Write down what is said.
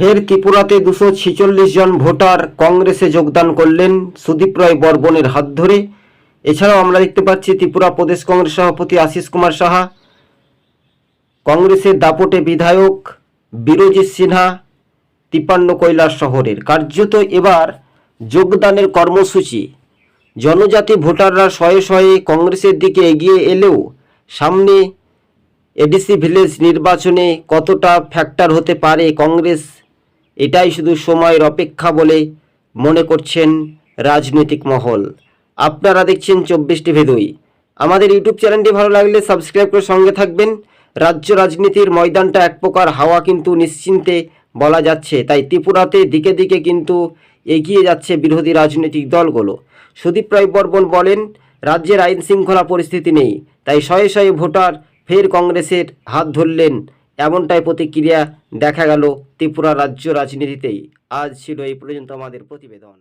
ফের ত্রিপুরাতে দুশো ছিচল্লিশ জন ভোটার কংগ্রেসে যোগদান করলেন সুদীপ রায় বর্মনের হাত ধরে। এছাড়াও আমরা দেখতে পাচ্ছি ত্রিপুরা প্রদেশ কংগ্রেস সভাপতি আশিস কুমার সাহা, কংগ্রেসের দাপটে বিধায়ক বিরোজিৎ সিনহা, তিপ্পান্ন কৈলাস শহরের। কার্যত এবার যোগদানের কর্মসূচি। জনজাতি ভোটাররা শয়ে শয়ে কংগ্রেসের দিকে এগিয়ে এলেও সামনে এডিসি ভিলেজ নির্বাচনে কতটা ফ্যাক্টর হতে পারে কংগ্রেস এটাই শুধু সময়ের অপেক্ষা বলে মনে করছেন রাজনৈতিক মহল। আপনারা দেখছেন চব্বিশ টিভি দুই আমাদের ইউটিউব চ্যানেলটি ভালো লাগলে সাবস্ক্রাইব করে সঙ্গে থাকবেন। রাজ্য রাজনীতির ময়দানটা এক প্রকার হাওয়া কিন্তু নিশ্চিন্তে বলা যাচ্ছে। তাই ত্রিপুরাতে দিকে দিকে কিন্তু এগিয়ে যাচ্ছে বিরোধী রাজনৈতিক দলগুলো। সুদীপ রায় বর্মন বলেন, রাজ্যের আইন শৃঙ্খলা পরিস্থিতি নেই। তাই শয়ে শয়ে ভোটার ফের কংগ্রেসের হাত ধরলেন এমনটাই প্রতিক্রিয়া দেখা গেল ত্রিপুরা রাজ্য রাজনীতিতেই। আজ ছিল এই পর্যন্ত আমাদের প্রতিবেদন।